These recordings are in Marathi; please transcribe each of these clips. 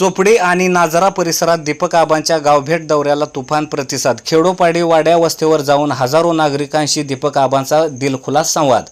चोपडी आणि नाजरा परिसरात दीपक आबांच्या गावभेट दौऱ्याला तुफान प्रतिसाद. खेडोपाडी वाड्या वस्तीवर जाऊन हजारो नागरिकांशी दीपक आबांचा दिलखुलास संवाद.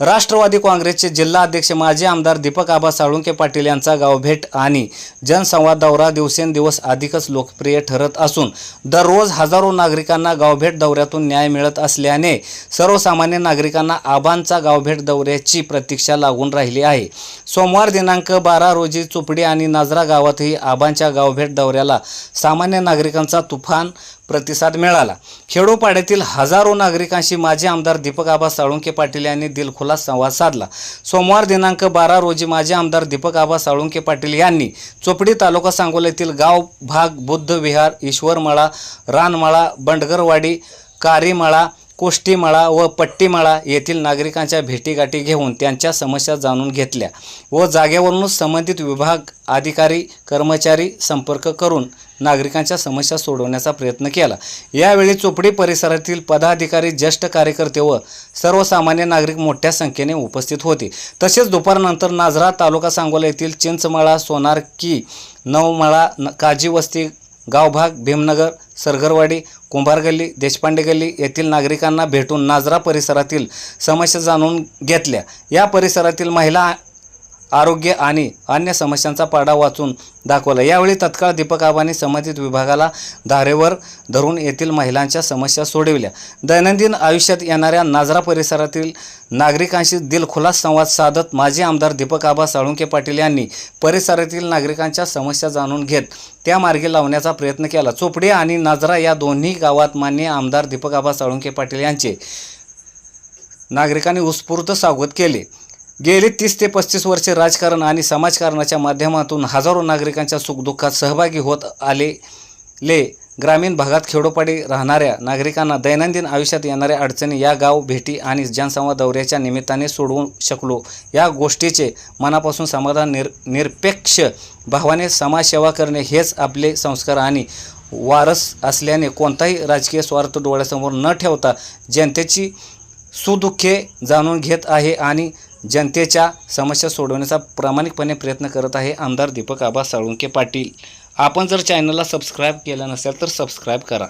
राष्ट्रवादी काँग्रेसचे जिल्हा अध्यक्ष माजी आमदार दीपक आबा साळुंके पाटील यांचा गावभेट आणि जनसंवाद दौरा दिवसेंदिवस अधिकच लोकप्रिय ठरत असून दररोज हजारो नागरिकांना गावभेट दौऱ्यातून न्याय मिळत असल्याने सर्वसामान्य नागरिकांना आबांचा गावभेट दौऱ्याची प्रतीक्षा लागून राहिली आहे. सोमवार दिनांक बारा रोजी चुपडी आणि नाजरा गावातही आबांच्या गावभेट दौऱ्याला सामान्य नागरिकांचा तुफान प्रतिसाद मिळाला. खेडोपाड्यातील हजारो नागरिकांशी माजी आमदार दीपक आबा साळुंके पाटील यांनी दिलखुलास संवाद साधला. सोमवार दिनांक बारा रोजी माजी आमदार दीपक आबा साळुंके पाटील यांनी चोपडी तालुका सांगोल्यातील गाव भाग बुद्ध विहार ईश्वरमळा रानमळा बंडगरवाडी कारीमळा कोष्टीमळा व पट्टीमळा येथील नागरिकांच्या भेटीगाठी घेऊन त्यांच्या समस्या जाणून घेतल्या व जागेवरूनच संबंधित विभाग अधिकारी कर्मचारी संपर्क करून नागरिकांच्या समस्या सोडवण्याचा प्रयत्न केला. यावेळी चोपडी परिसरातील पदाधिकारी ज्येष्ठ कार्यकर्ते व सर्वसामान्य नागरिक मोठ्या संख्येने उपस्थित होते. तसेच दुपारनंतर नाजरा तालुका सांगोला येथील चिंचमळा सोनारकी नवमळा न- काजीवस्ती गावभाग भीमनगर सरगरवाडी कुंभार गल्ली देशपांडे गल्ली येथील नागरिकांना भेटून नाजरा परिसरातील समस्या जाणून घेतल्या. या परिसरातील महिला आरोग्य आणि अन्य समस्यांचा पाडा वाचून दाखवला. यावेळी तत्काळ दीपक आबांनी संबंधित विभागाला धारेवर धरून येथील महिलांच्या समस्या सोडविल्या. दैनंदिन आयुष्यात येणाऱ्या नाजरा परिसरातील नागरिकांशी दिलखुलास संवाद साधत माजी आमदार दीपक आबा साळुंके पाटील यांनी परिसरातील नागरिकांच्या समस्या जाणून घेत त्या मार्गी लावण्याचा प्रयत्न केला. चोपडी आणि नाजरा या दोन्ही गावात मान्य आमदार दीपक आबा साळुंके पाटील यांचे नागरिकांनी उत्स्फूर्त स्वागत केले. गेली तीस ते पस्तीस वर्षे राजकारण आणि समाजकारणाच्या माध्यमातून हजारो नागरिकांच्या सुखदुःखात सहभागी होत आलेले ग्रामीण भागात खेडोपाडी राहणाऱ्या नागरिकांना दैनंदिन आयुष्यात येणाऱ्या अडचणी या गाव भेटी आणि जनसंवाद दौऱ्याच्या निमित्ताने सोडवू शकलो. या गोष्टीचे मनापासून समाधान निर निरपेक्ष भावाने समाजसेवा करणे हेच आपले संस्कार आणि वारस असल्याने कोणताही राजकीय स्वार्थ डोळ्यासमोर न ठेवता जनतेची सुदुःखे जाणून घेत आहे आणि जनतेच्या समस्या सोडवण्याचा प्रामाणिकपणे प्रयत्न करत आहे आमदार दीपक आबा साळुंके पाटील. आपण जर चॅनलला सबस्क्राईब केलं नसेल तर सबस्क्राईब करा.